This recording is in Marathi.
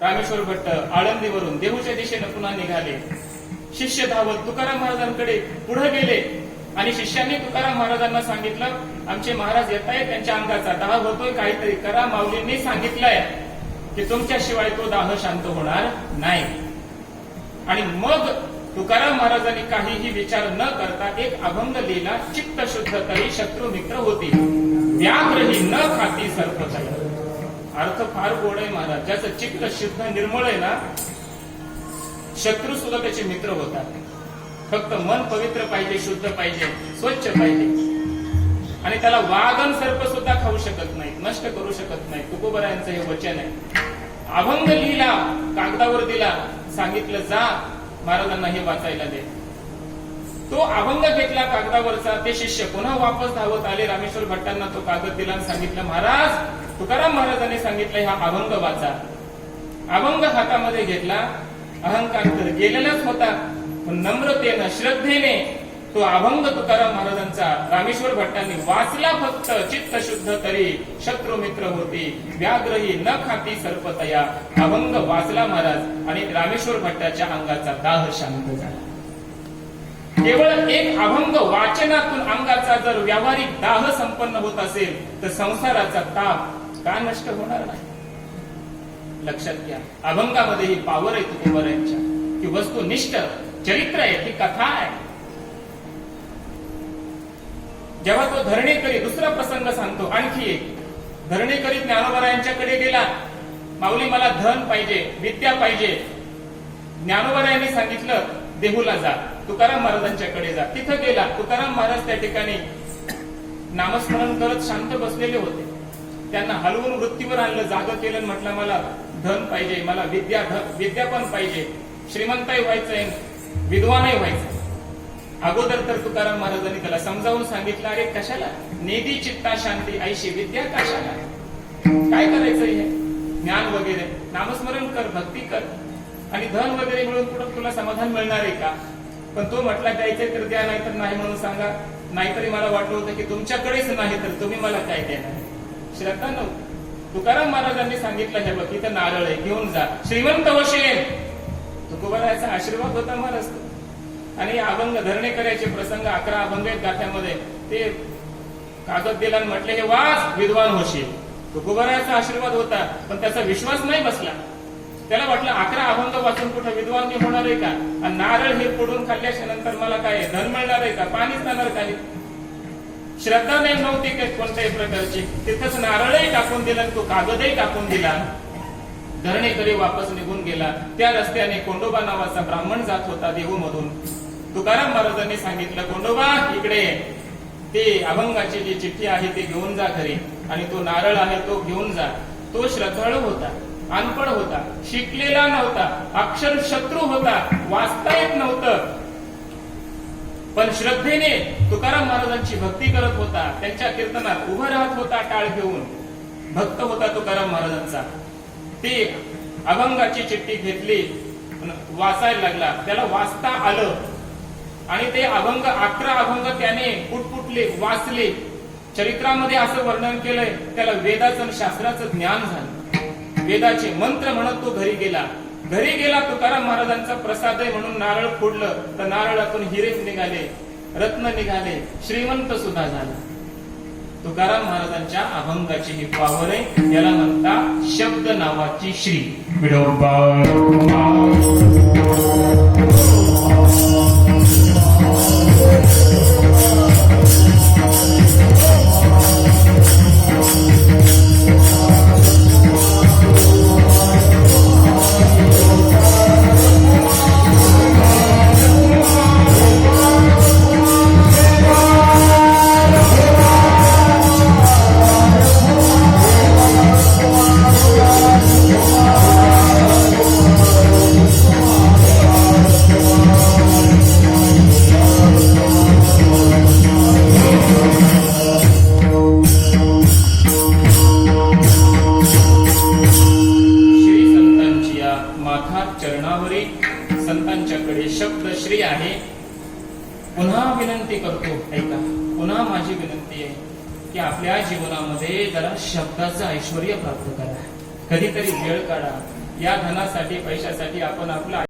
रामेश्वर भट्ट आळंदीवरून देहूच्या दिशेनं पुन्हा निघाले. शिष्य धावत तुकाराम महाराजांकडे पुढे गेले आणि शिष्यांनी तुकाराम महाराजांना सांगितलं आमचे महाराज येत आहेत त्यांच्या अंगाचा दाह होतोय काहीतरी करा माऊलींनी सांगितलंय की तुमच्याशिवाय तो दाह शांत होणार नाही. आणि मग तुकाराम महाराजांनी काहीही विचार न करता एक अभंग लिहिला चित्त शुद्ध तरी शत्रू मित्र होती व्याघ्रही न खाती सर्प अर्थ फार गोड आहे महाराज. ज्याचं चित्त शुद्ध निर्मळ आहे ना शत्रू सुद्धा त्याचे मित्र होतात. फक्त मन पवित्र पाहिजे शुद्ध पाहिजे स्वच्छ पाहिजे. आणि त्याला वाघन सर्प सुद्धा खाऊ शकत नाही नष्ट करू शकत नाही तुकोबरायांचं हे वचन आहे. अभंग लिहिला कागदावर दिला सांगितलं जा महाराजांना हे वाचायला दे. तो अभंग घेतला कागदावरचा ते शिष्य पुन्हा वापस धावत आले. रामेश्वर भट्टांना तो कागद दिला आणि सांगितलं महाराज तुकाराम महाराजांनी सांगितलं हा अभंग वाचा अभंग हातामध्ये घेतला अहंकार तर गेलेलाच होता पण नम्रतेनं श्रद्धेने तो अभंग तुकाराम महाराजांचा रामेश्वर भट्टांनी वाचला फक्त चित्त शुद्ध तरी शत्रू मित्र होती व्याग्रही न खाती सर्पतया. अभंग वाचला महाराज आणि रामेश्वर भट्टाच्या अंगाचा दाह शांत झाला. केवळ एक अभंग वाचनातून अंगाचा जर व्यावहारिक दाह संपन्न होत असेल तर संसाराचा ताप का नष्ट होणार नाही. लक्षात घ्या. अभंगामध्ये ही पावर आहे तुकोबरायांच्या की वस्तुनिष्ठ चरित्र आहे ती कथा आहे. जेव्हा तो धरणेकरी दुसरा प्रसंग सांगतो. आणखी एक. धरणेकरी ज्ञानोबरायांच्याकडे गेला. माऊली मला धन पाहिजे विद्या पाहिजे. ज्ञानोबरायांनी सांगितलं देहूला जा. तुकाराम महाराजांच्याकडे जा. तिथं गेला. तुकाराम महाराज त्या ठिकाणी नामस्मरण करत शांत बसलेले होते. त्यांना हलवून वृत्तीवर आणलं जाग केलं म्हटलं मला धन पाहिजे मला विद्या विद्यापन विद्या पण पाहिजे. श्रीमंतही व्हायचंय विद्वानही व्हायचं अगोदर तर तुकाराम महाराजांनी त्याला समजावून सांगितलं अरे कशाला? नेदी चित्ता शांती ऐशी विद्या कशाला? काय करायचं हे? ज्ञान वगैरे. नामस्मरण कर भक्ती कर. आणि धन वगैरे मिळून कुठं तुला समाधान मिळणार आहे का? पण तो म्हटला द्यायचे तर द्या नाहीतर नाही म्हणून सांगा. नाहीतरी मला वाटलं होतं की तुमच्याकडेच नाही तर तुम्ही मला काय देणार? श्रद्धा नव्हती तुकाराम महाराजांनी सांगितलं हे बघ इथं नारळ आहे घेऊन जा. श्रीमंत वशेन. तुकोबारायचा आशीर्वाद होता महाराज. आणि अभंग धरणे करायचे प्रसंग अकरा अभंग आहेत गाठ्यामध्ये ते कागद दिला म्हटले हे वाच विद्वान होशील. तुकोबारायचा आशीर्वाद होता पण त्याचा विश्वास नाही बसला. त्याला वाटलं अकरा अभंग वाचून कुठं विद्वान होणार आहे का? आणि नारळ हे फोडून खाल्ल्याच्या नंतर मला काय धन मिळणार आहे का? पाणीच जाणार काही श्रद्धा नाही नव्हती काही कोणत्याही प्रकारची. तिथंच नारळही टाकून दिला तो कागदही टाकून दिला. धरणेकडे वापस निघून गेला. त्या रस्त्याने कोंडोबा नावाचा ब्राह्मण जात होता देहू मधून तुकाराम महाराजांनी सांगितलं कोंडोबा इकडे ते अभंगाची जी चिठ्ठी आहे ती घेऊन जा घरी. आणि तो नारळ आहे तो घेऊन जा. तो श्रद्धाळू होता अनपड होता शिकलेला नव्हता अक्षर शत्रू होता वाचता पण श्रद्धेने तुकाराम महाराजांची भक्ती करत होता त्यांच्या कीर्तनात उभं राहत होता टाळ घेऊन. भक्त होता तुकाराम महाराजांचा. ते अभंगाची चिठ्ठी घेतली वाचायला लागला. त्याला वाचता आलं. आणि ते अभंग अकरा अभंग त्याने पुटपुटले वाचले. चरित्रामध्ये असं वर्णन केलंय त्याला वेदाचं आणि शास्त्राचं ज्ञान झालं. वेदाचे मंत्र म्हणत तो घरी गेला. घरी गेला तुकाराम महाराजांचा प्रसाद आहे म्हणून नारळ फोडलं तर नारळातून हिरेच निघाले रत्न निघाले श्रीमंत सुद्धा झाला. तुकाराम महाराजांच्या अभंगाची ही पावर आहे याला म्हणता शब्द नावाची श्री. श्री चरणावरी संतांच्याकडे शब्दश्री आहे. पुन्हा विनंती करतो ऐका पुन्हा माझी विनंती आहे की आपल्या जीवनामध्ये जरा शब्दाचं ऐश्वर प्राप्त करा. कधीतरी वेळ काढा. या धनासाठी पैशासाठी आपण आपलं